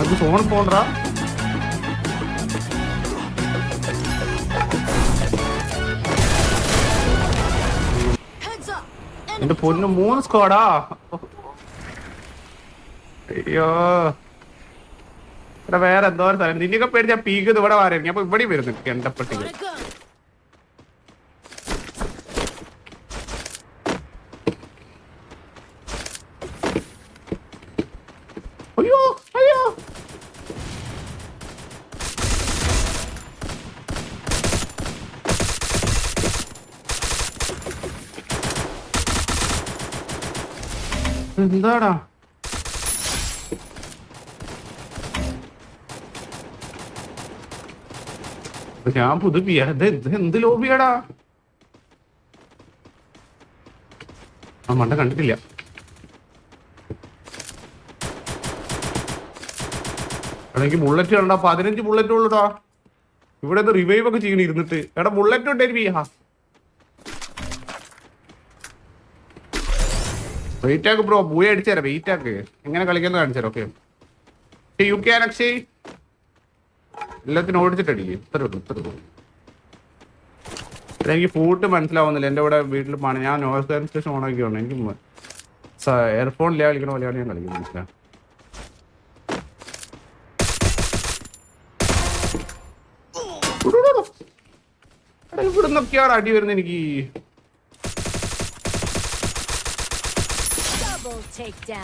നമുക്ക് ഫോൺ പോണ്ടാ എന്റെ പൊന്ന് മൂന്ന് സ്ക്വാഡാ അയ്യോ. ഇവിടെ വേറെ എന്തോ സ്ഥലം. നിന്നെയൊക്കെ പേടിച്ച പീക്ക് ഇവിടെ മാറിയിരിക്കും അപ്പൊ ഇവിടെ വരുന്നു എണ്ടപ്പെട്ടിക്ക് Got a gun! അയ്യോ അയ്യോ എന്താടാ? ഞാൻ പുതുപ്പിയ. എന്ത് ലോബിയാടാ? ആ മണ്ട കണ്ടിട്ടില്ല. അല്ലെങ്കിൽ ബുള്ളറ്റ് കണ്ടാ പതിനഞ്ച് ബുള്ളറ്റ് ഉള്ളൂടാ. ഇവിടെ റിവൈവ് ഒക്കെ ചെയ്യണിരുന്നിട്ട് എടാ ബുള്ളറ്റ് ഉണ്ടായി വെയിറ്റ് ആക്ക് ബ്രോ ബൂയ അടിച്ചുതരാം വെയിറ്റ് ആക്ക് എങ്ങനെ കളിക്കുന്ന കാണിച്ചു തരാം ഓക്കെ യു കെ അനക്ഷി എല്ലാത്തിനും ഓടിച്ചിട്ട് അടിക്കും ഇത്ര ഉള്ളൂ ഇത്ര ഉള്ളൂ എനിക്ക് ഫുഡ് മനസ്സിലാവുന്നില്ല എന്റെ ഇവിടെ വീട്ടിൽ പണി ഞാൻ നോയ്സ് സ്റ്റേഷൻ ഓൺ ആക്കിയാണ് എനിക്ക് എയർഫോണിലെ കളിക്കണ പോലെയാണ് ഞാൻ കളിക്കുന്നത് മനസ്സിലാവും ഇവിടുന്നൊക്കെയാണ് അടി വരുന്നത് എനിക്ക് takedown!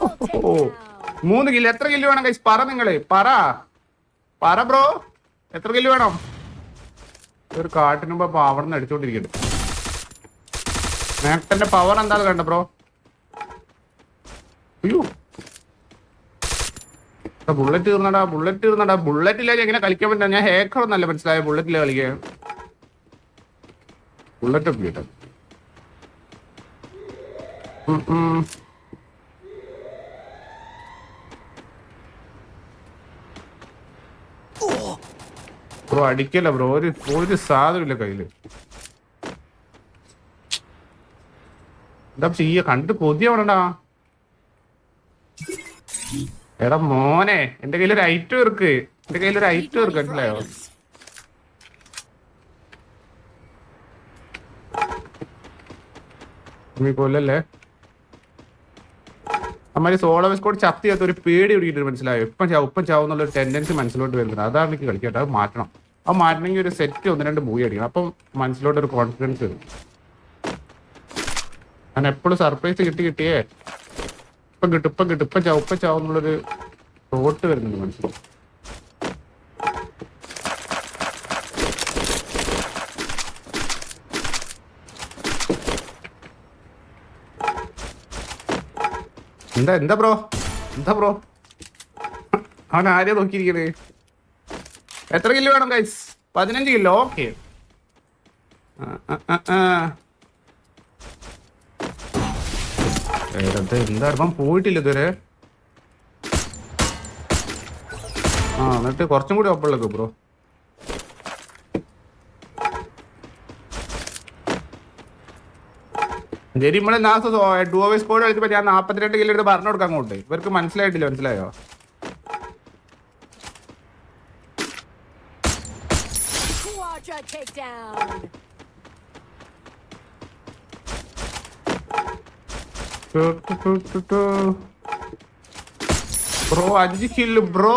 ഓ. takedown! മൂന്ന് കില്ല് എത്ര കില്ല് വേണം കൈസ് പറ നിങ്ങൾ. പറ. പറ ബ്രോ എത്ര കില്ല് വേണം? ഒരു കാട്ടിന് മുമ്പ് അവിടെ നിന്ന് അടിച്ചോണ്ടിരിക്കട്ടെ നേട്ടന്റെ പവർ എന്താ കണ്ട ബ്രോ അയ്യോ. ബുള്ളറ്റ് തീർന്നടാ ബുള്ളറ്റ് തീർന്നടാ. ബുള്ളറ്റ് ഇല്ലാതെ എങ്ങനെ കളിക്കാൻ പറ്റാ? ഞാൻ ഹേക്കർ ഒന്നല്ല മനസ്സിലായ? ബുള്ളറ്റില്ല കളിക്കാൻ? ബുള്ളറ്റ് ഒക്കെ ഉം ബ്രോ അടിക്കല്ല ബ്രോ. ഒരു ഒരു സാധനമില്ല കയ്യിൽ. എന്താ ചെയ്യ? കണ്ട് കൊതിയാവണടാ എടാ മോനെ എന്റെ കയ്യിൽ ഒരു ഐറ്റം ഇർക്ക് എന്റെ കയ്യിൽ ഒരു ഐറ്റം ഇർക്ക് കണ്ടില്ലയോ കൊല്ലല്ലേ? അമ്മാരി സോളോ സ്കോഡ് ചത്തി ഒരു പേടി ഒടുക്കിയിട്ട് മനസ്സിലായോ? ഇപ്പം ചാവും ഇപ്പം ചാവും എന്നുള്ള ഒരു ടെൻഡൻസി മനസ്സിലോട്ട് വരുന്നുണ്ട്. അതാണ് എനിക്ക് കളിക്കട്ടെ അത് മാറ്റണം. അത് മാറ്റണമെങ്കിൽ ഒരു സെറ്റ് ഒന്ന് രണ്ട് മൂവി അടിക്കണം. അപ്പം മനസ്സിലോട്ട് ഒരു കോൺഫിഡൻസ് വരും. ഞാൻ എപ്പോഴും സർപ്രൈസ് കിട്ടി കിട്ടിയേ. ഇപ്പം കിട്ടും ഇപ്പം കിട്ടും. ഇപ്പം ചാവും ഇപ്പം ചാവും എന്നുള്ളൊരു തോട്ട് വരുന്നുണ്ട് മനസ്സിൽ. എന്താ എന്താ ബ്രോ എന്താ ബ്രോ അവൻ ആരെയാ നോക്കിയിരിക്കണേ? എത്ര കിലോ വേണം ഗൈസ് പതിനഞ്ച് കിലോ? ഓക്കെ എന്താ പോയിട്ടില്ല ഇതുവരെ. ആ എന്നിട്ട് കുറച്ചും കൂടി ഒപ്പമുള്ളൂ ബ്രോ ശരി നമ്മളെ ഡുവോ സ്കോഡ് കളിച്ചപ്പോ ഞാൻ നാപ്പത്തിരണ്ട് കിലോ എടുത്ത് പറഞ്ഞു കൊടുക്കാൻ അങ്ങോട്ട്. ഇവർക്ക് മനസ്സിലായിട്ടില്ല മനസ്സിലായോ? Quadra takedown! ബ്രോ അഞ്ച് കില്ല് ബ്രോ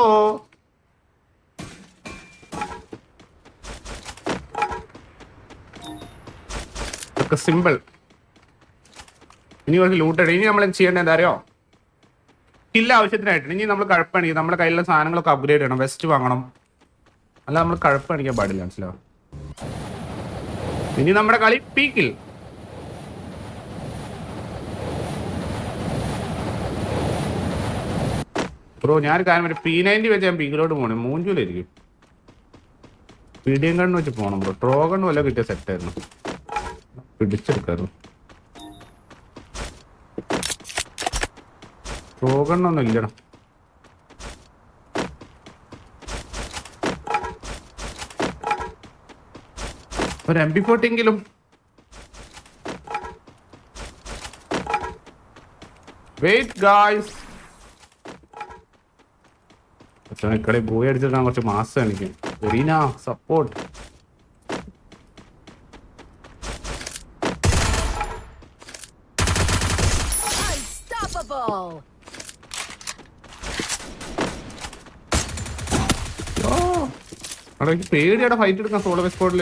സിമ്പിൾ ഇനി കുറച്ച് ലൂട്ടഡ് ഇനി നമ്മൾ ചെയ്യേണ്ടത് എന്താ അറിയോ? കില്ല ആവശ്യത്തിനായിട്ട്. ഇനി നമ്മൾ കഴപ്പാണെങ്കിൽ നമ്മുടെ കയ്യിലുള്ള സാധനങ്ങളൊക്കെ അപ്ഗ്രേഡ് ചെയ്യണം. വെസ്റ്റ് വാങ്ങണം. അല്ല നമ്മൾ കഴപ്പാണിക്കാൻ പാടില്ല മനസ്സിലാവും ഇനി നമ്മുടെ കളി പീക്കിൽ. ബ്രോ ഞാൻ കാരണം ഒരു പി നയന്റി വെച്ച് ഞാൻ പീക്കിലോട്ട് പോണേ. മൂഞ്ചൂലായിരിക്കും. പി ഡി എം കണ്ണ് വെച്ച് പോണം ബ്രോ. ട്രോ വല്ല കിട്ടിയ സെറ്റ് ആയിരുന്നു. ട്രോ കണ്ണൊന്നും ഇല്ലടാ. ഒരു എം പി ഫോർട്ടിയെങ്കിലും വെയിറ്റ് ഗായ്സ് ഇക്കടെ പോയി അടിച്ചിട്ടാണ് കുറച്ച് മാസം എനിക്ക്. സപ്പോർട്ട് പേടിയാടെ ഫൈറ്റ് എടുക്കാൻ സോളോ സ്കോഡിൽ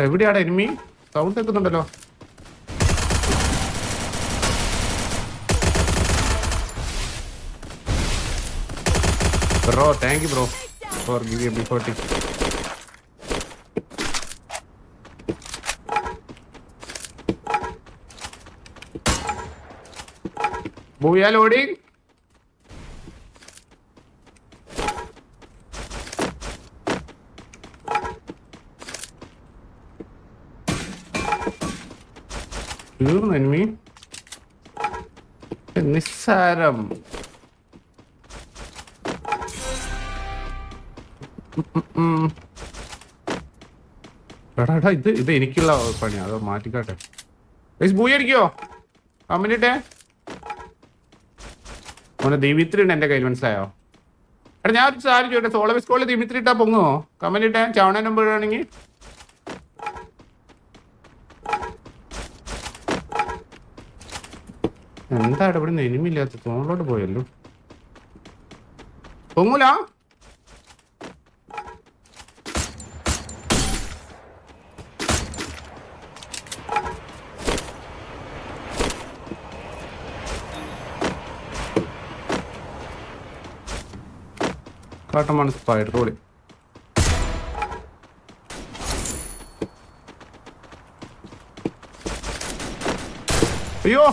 എടാ, എവിടെയാടാ എനിമി സൗണ്ട് കേൾക്കുന്നുണ്ടല്ലോ. Bro thank you bro for give you forty Booyah loading. Enemy നിസ്സാരം. എടാടാ ഇത് ഇത് എനിക്കുള്ള പണിയാ അതോ മാറ്റിക്കാട്ടെ. ബൂയി അടിക്കോ? കമ്പനിട്ടെ മോനെ ദിമിത്രി ഉണ്ട് എന്റെ കയ്യിൽ മനസ്സിലായോ? എടാ ഞാൻ ഒരു സാരി ചോട്ടെ സോളോ സ്കോളിൽ ദിമിത്രി ഇട്ടാ പൊങ്ങുമോ കമന്റ് ഇട്ടേ ചവണ എന്താണ് ഇവിടെ നിന്ന് എനിമില്ലാത്ത തോന്നലോട്ട് പോയല്ലോ. പൊങ്ങൂല. കാട്ടമാണ് സ്പൈഡർ റോളി അയ്യോ.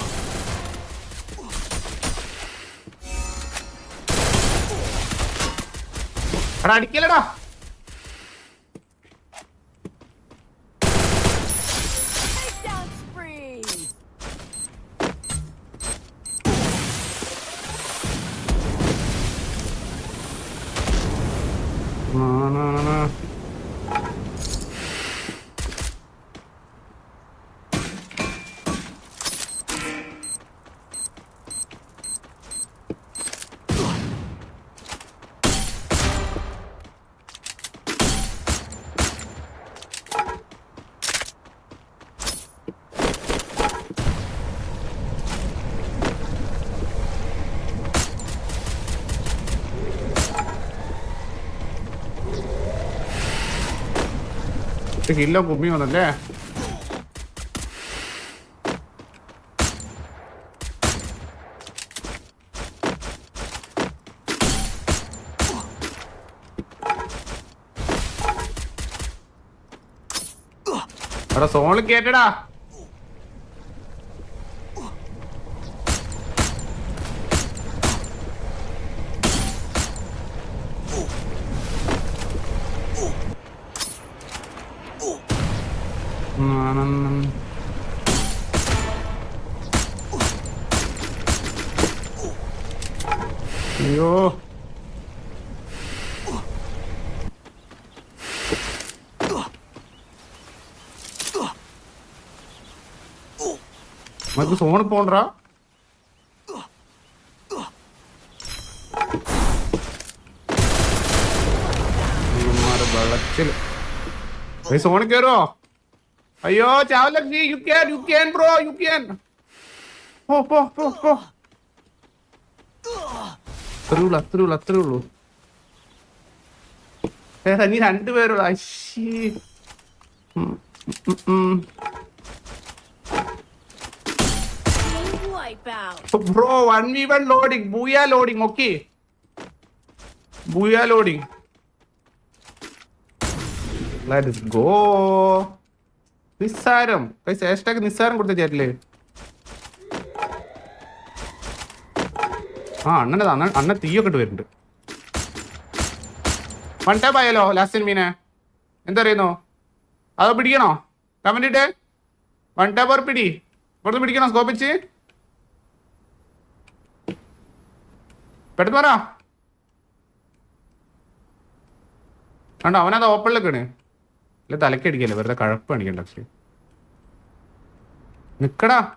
അടിക്കലടാ ഇത് കില്ലോ കുമ്മി വന്നല്ലേ എടാ സോളിൽ കേട്ടടാ അയ്യോ. നമുക്ക് സോണ് പോണ്ടാ വെള്ളച്ചിൽ സോണി കയറോ അയ്യോ ചാവലക്ഷി you can you can bro you can പോ പോ പോ പോ. അത്രേ ഉള്ളൂ അത്രേ ഉള്ളൂ അത്രേ ഉള്ളൂ ഏതാ നീ രണ്ടുപേരുള്ള അശ്ശീ. Bro one v one loading booyah loading okay booyah let's go നിസ്സാരം. നിസ്സാരം കൊടുത്ത ചേട്ടില്ലേ ആ അണ്ണനെ അണ്ണൻ അണ്ണൻ തീയൊക്കെ ഇട്ട് വരുന്നുണ്ട്. വൺ ടാപ്പ് ആയാലോ ലാസ്റ്റ് മീനെ. എന്താ പറയുന്നു അത് പിടിക്കണോ? കമന്റ് ഇട്ടേ വൺ ടാപ്പ് ഓർ പിടി. ഇവിടുന്ന് പിടിക്കണോ സ്കോപ്പിച്ച് പെട്ടെന്ന് പറ. കണ്ടോ അവനത് ഓപ്പണിലേക്കാണ് അല്ലെ തലക്കടിക്കല്ലേ വെറുതെ കഴപ്പ് കാണിക്കണ്ട പക്ഷേ നിക്കടാ നാ, നാ, നാ,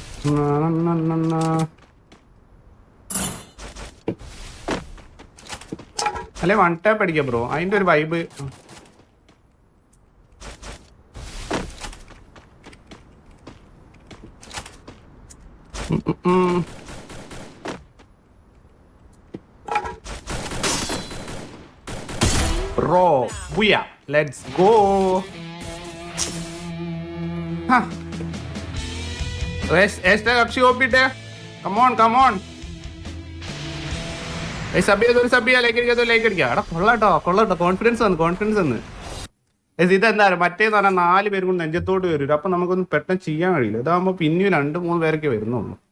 നാ. അല്ലെ വൺ ടാപ്പ് അടിക്കാം ബ്രോ അതിന്റെ ഒരു vibe bro booyah let's go കക്ഷി ചെയ്ത് ഒരു സബ് ചെയ്യാ ലൈക്ക് അടിക്കാത്ത ലൈക്ക് അടിക്കാം എടാ കൊള്ളാട്ടോ കോൺഫിഡൻസ് വന്ന് കോൺഫിഡൻസ് വന്ന്. ഇതെന്താ മറ്റേന്ന് പറഞ്ഞാൽ നാല് പേരും കൂടി നെഞ്ചത്തോട്ട് വരും. അപ്പൊ നമുക്കൊന്നും പെട്ടെന്ന് ചെയ്യാൻ കഴിയില്ല. ഇതാകുമ്പോ പിന്നെയും രണ്ട് മൂന്ന് പേരൊക്കെ വരുന്നുള്ളൂ.